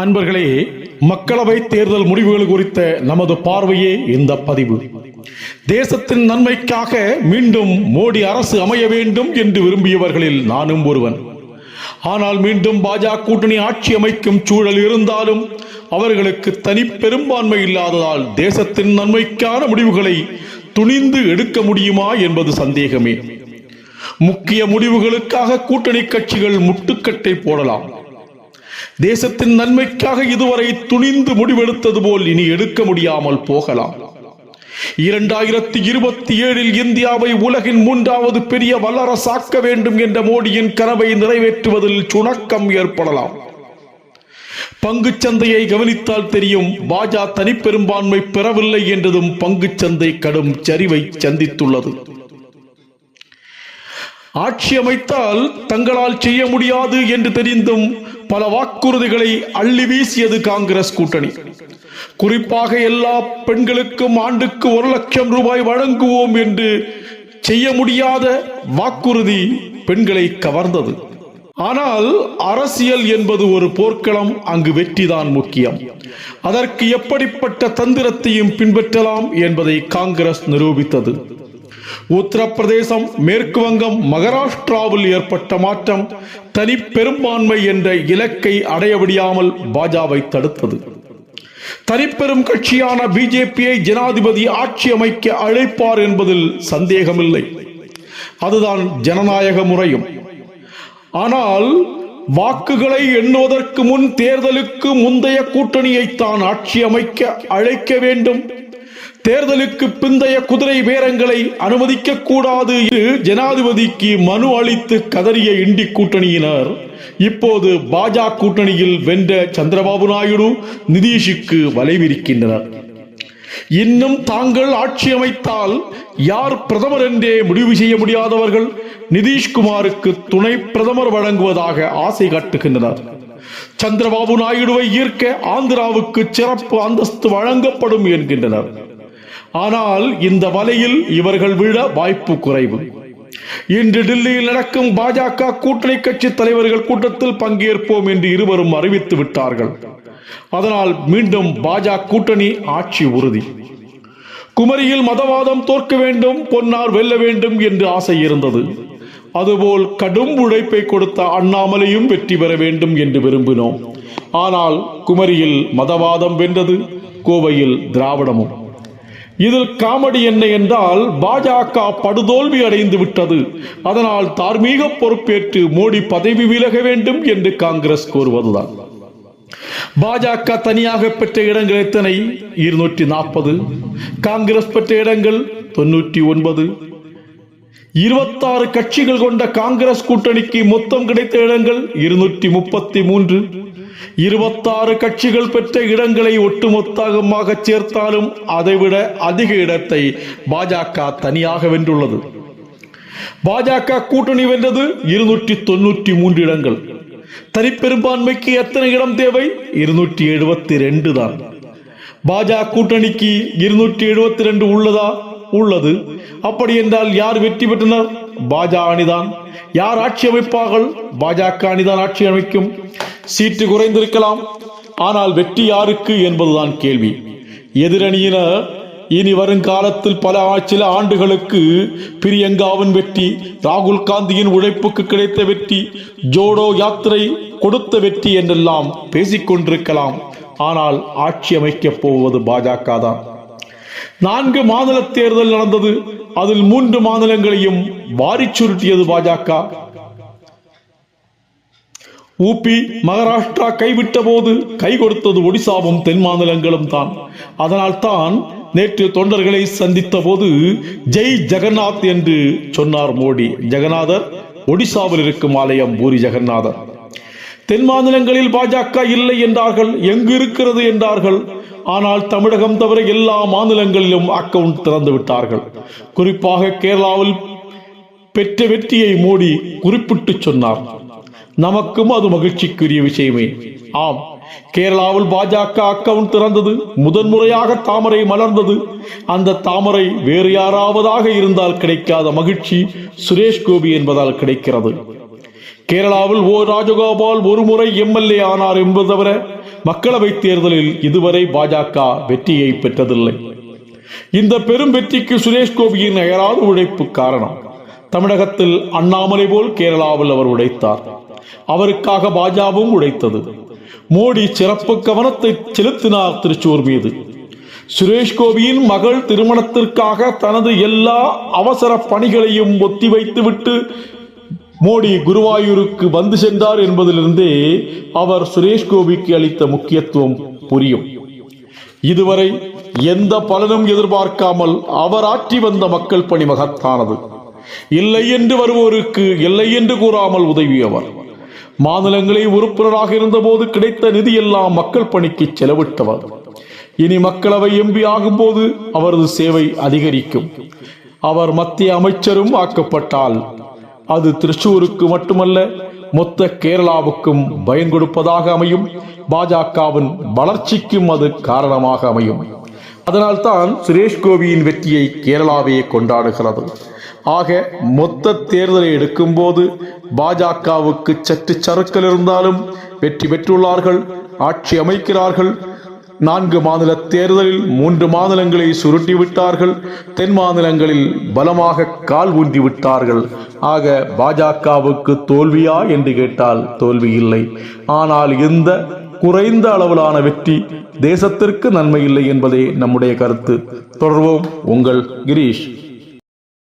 அன்பர்களே மக்களவை தேர்தல் முடிவுகள் குறித்த நமது பார்வையே இந்த பதிவு. தேசத்தின் நன்மைக்காக மீண்டும் மோடி அரசு அமைய வேண்டும் என்று விரும்பியவர்களில் நானும் ஒருவன். ஆனால் மீண்டும் பாஜக கூட்டணி ஆட்சி அமைக்கும் சூழல் இருந்தாலும் அவர்களுக்கு தனி பெரும்பான்மை இல்லாததால் தேசத்தின் நன்மைக்கான முடிவுகளை துணிந்து எடுக்க முடியுமா என்பது சந்தேகமே. முக்கிய முடிவுகளுக்காக கூட்டணி கட்சிகள் முட்டுக்கட்டை போடலாம். தேசத்தின் நன்மைக்காக இதுவரை துணிந்து முடிவெடுத்தது போல் இனி எடுக்க முடியாமல் போகலாம். இரண்டாயிரத்தி இருபத்தி ஏழில் இந்தியாவை உலகின் மூன்றாவது பெரிய வல்லரசாக்க வேண்டும் என்ற மோடியின் கனவை நிறைவேற்றுவதில் சுணக்கம் ஏற்படலாம். பங்கு சந்தையை கவனித்தால் தெரியும் பாஜா தனிப்பெரும்பான்மை பெறவில்லை என்றதும் பங்கு சந்தை கடும் சரிவை சந்தித்துள்ளது. ஆட்சி அமைத்தால் தங்களால் செய்ய முடியாது என்று தெரிந்தும் பல வாக்குறுதிகளை அள்ளி வீசியது காங்கிரஸ் கூட்டணி. குறிப்பாக எல்லா பெண்களுக்கும் ஆண்டுக்கு ஒரு லட்சம் ரூபாய் வழங்குவோம் என்று செய்ய முடியாத வாக்குறுதி பெண்களை கவர்ந்தது. ஆனால் அரசியல் என்பது ஒரு போர்க்களம் அங்கு வெற்றிதான் முக்கியம். அதற்கு எப்படிப்பட்ட தந்திரத்தையும் பின்பற்றலாம் என்பதை காங்கிரஸ் நிரூபித்தது. உத்தரப்பிரதேசம் மேற்கு வங்கம் மகாராஷ்டிராவில் ஏற்பட்ட மாற்றம் தனி பெரும்பான்மை என்ற இலக்கை அடைய முடியாமல் பாஜகவை தடுத்தது. தனிப்பெரும் கட்சியான பிஜேபியை ஜனாதிபதி ஆட்சி அமைக்க அழைப்பார் என்பதில் சந்தேகமில்லை. அதுதான் ஜனநாயக முறையும். ஆனால் வாக்குகளை எண்ணுவதற்கு முன் தேர்தலுக்கு முந்தைய கூட்டணியை தான் ஆட்சி அமைக்க அழைக்க வேண்டும். தேர்தலுக்கு பிந்தைய குதிரை பேரங்களை அனுமதிக்க கூடாது என்று ஜனாதிபதிக்கு மனு அளித்து கதறிய இண்டி கூட்டணியினர். இப்போது பாஜக கூட்டணியில் வென்ற சந்திரபாபு நாயுடு நிதிஷுக்கு வலைவிரிக்கின்றனர். இன்னும் தாங்கள் ஆட்சி அமைத்தால் யார் பிரதமர் என்றே முடிவு செய்ய முடியாதவர்கள் நிதிஷ்குமாருக்கு துணை பிரதமர் வழங்குவதாக ஆசை காட்டுகின்றனர். சந்திரபாபு நாயுடுவை ஈர்க்க ஆந்திராவுக்கு சிறப்பு அந்தஸ்து வழங்கப்படும் என்கின்றனர். ஆனால் இந்த வலையில் இவர்கள் விழ வாய்ப்பு குறைவு. இன்று டெல்லியில் நடக்கும் பாஜக கூட்டணி கட்சி தலைவர்கள் கூட்டத்தில் பங்கேற்போம் என்று இருவரும் அறிவித்து விட்டார்கள். அதனால் மீண்டும் பாஜக கூட்டணி ஆட்சி உறுதி. குமரியில் மதவாதம் தோற்க வேண்டும் பொன்னார் வெல்ல வேண்டும் என்று ஆசை இருந்தது. அதுபோல் கடும் உழைப்பை கொடுத்த அண்ணாமலையும் வெற்றி பெற வேண்டும் என்று விரும்பினோம். ஆனால் குமரியில் மதவாதம் வென்றது கோவையில் திராவிடமும். இதில் காமெடி என்ன என்றால் பாஜக படுதோல்வி அடைந்து விட்டது. அதனால் தார்மீக பொறுப்பேற்று மோடி பதவி விலக வேண்டும் என்று காங்கிரஸ் கூறுவதுதான். பாஜக தனியாக பெற்ற இடங்கள் எத்தனை? இருநூற்றி நாற்பது. காங்கிரஸ் பெற்ற இடங்கள் தொன்னூற்றி ஒன்பது. இருபத்தாறு கட்சிகள் கொண்ட காங்கிரஸ் கூட்டணிக்கு மொத்தம் கிடைத்த இடங்கள் இருநூற்றி முப்பத்தி மூன்று. இருபத்தாறு கட்சிகள் பெற்ற இடங்களை ஒட்டுமொத்தமாக சேர்த்தாலும் அதைவிட அதிக இடத்தை பாஜக தனியாக வென்றுள்ளது. பாஜக கூட்டணி வென்றது இருநூற்றி தொன்னூற்றி மூன்று இடங்கள். தனிப்பெரும்பான்மைக்கு எத்தனை இடம் தேவை? இருநூற்றி எழுபத்தி ரெண்டு தான். பாஜக கூட்டணிக்கு இருநூற்றி எழுபத்தி ரெண்டு உள்ளதா? உள்ளது. அப்படி என்றால் யார் வெற்றி பெற்றனர்? பாஜக அணிதான். யார் ஆட்சி அமைப்பார்கள்? பாஜக அணிதான் ஆட்சி அமைக்கும். சீட்டு குறைந்திருக்கலாம். ஆனால் வெற்றி யாருக்கு என்பதுதான் கேள்வி. எதிரணியினர் இனி வருங்காலத்தில் பல சில ஆண்டுகளுக்கு பிரியங்காவின் வெற்றி ராகுல் காந்தியின் உழைப்புக்கு கிடைத்த வெற்றி ஜோடோ யாத்திரை கொடுத்த வெற்றி என்றெல்லாம் பேசிக்கொண்டிருக்கலாம். ஆனால் ஆட்சி அமைக்கப் போவது பாஜக தான் நான்கு மாநில தேர்தல் நடந்தது. அதில் மூன்று மாநிலங்களையும் வாரிச் சுருட்டியது பாஜக. ஊபி மகாராஷ்டிரா கைவிட்ட போது கை கொடுத்தது ஒடிசாவும் தென் மாநிலங்களும் தான். அதனால் தான் நேற்று தொண்டர்களை சந்தித்த போது ஜெய் ஜெகநாத் என்று சொன்னார் மோடி. ஜெகநாதர் ஒடிசாவில் இருக்கும் ஆலயம் பூரி ஜெகநாதர். தென் மாநிலங்களில் பாஜக இல்லை என்றார்கள் எங்கு இருக்கிறது என்றார்கள். ஆனால் தமிழகம் தவிர எல்லா மாநிலங்களிலும் அக்கவுண்ட் திறந்து விட்டார்கள். குறிப்பாக கேரளாவில் பெற்ற வெற்றியை மோடி குறிப்பிட்டு சொன்னார். நமக்கும் அது மகிழ்ச்சிக்குரிய விஷயமே. ஆம் கேரளாவில் பாஜக அக்கவுண்ட் திறந்தது. முதன்முறையாக தாமரை மலர்ந்தது. அந்த தாமரை வேறு யாராவதாக இருந்தால் கிடைக்காத மகிழ்ச்சி சுரேஷ் கோபி என்பதால் கிடைக்கிறது. கேரளாவில் ஓ ராஜகோபால் ஒரு முறை எம்எல்ஏ ஆனார் என்பது தவிர மக்களவைத் தேர்தலில் இதுவரை பாஜக வெற்றியை பெற்றதில்லை. இந்த பெரும் வெற்றிக்கு சுரேஷ் கோபியின் அயராத உழைப்பு காரணம். தமிழகத்தில் அண்ணாமலை போல் கேரளாவில் அவர் உழைத்தார். அவருக்காக பாஜகவும் உழைத்தது மோடி சிறப்பு கவனத்தை செலுத்தினார் திருச்சூர் மீது. சுரேஷ் கோபியின் மகள் திருமணத்திற்காக தனது எல்லா அவசர பணிகளையும் ஒத்திவைத்துவிட்டு மோடி குருவாயூருக்கு வந்து சென்றார் என்பதிலிருந்தே அவர் சுரேஷ் கோபிக்கு அளித்த முக்கியத்துவம் புரியும். இதுவரை எந்த பலனும் எதிர்பார்க்காமல் அவர் ஆற்றி வந்த மக்கள் பணி மகத்தானது இல்லை என்று வருவோருக்கு இல்லை என்று கூறாமல் உதவியவர். மாநிலங்களில் உறுப்பினராக இருந்தபோது கிடைத்த நிதியெல்லாம் மக்கள் பணிக்கு செலவிட்டவர். இனி மக்களவை எம்பி ஆகும்போது அவரது சேவை அதிகரிக்கும். அவர் மத்திய அமைச்சரும் ஆக்கப்பட்டால் அது திருச்சூருக்கு மட்டுமல்ல மொத்த கேரளாவுக்கும் பயன் கொடுப்பதாக அமையும். பாஜகவின் வளர்ச்சிக்கும் அது காரணமாக அமையும். அதனால்தான் சுரேஷ் கோபியின் வெற்றியை கேரளாவே கொண்டாடுகிறது. ஆக மொத்த தேர்தலை எடுக்கும்போது பாஜகவுக்கு சற்று சறுக்கல் இருந்தாலும் வெற்றி பெற்றுள்ளார்கள் ஆட்சி அமைக்கிறார்கள். நான்கு மாநில தேர்தலில் மூன்று மாநிலங்களை சுருட்டி விட்டார்கள் தென் மாநிலங்களில் பலமாக கால் ஊன்றி விட்டார்கள் ஆக பாஜகவுக்கு தோல்வியா என்று கேட்டால் தோல்வி இல்லை. ஆனால் இந்த குறைந்த அளவிலான வெற்றி தேசத்திற்கு நன்மை இல்லை என்பதே நம்முடைய கருத்து. தொடர்வோம் உங்கள் கிரீஷ்.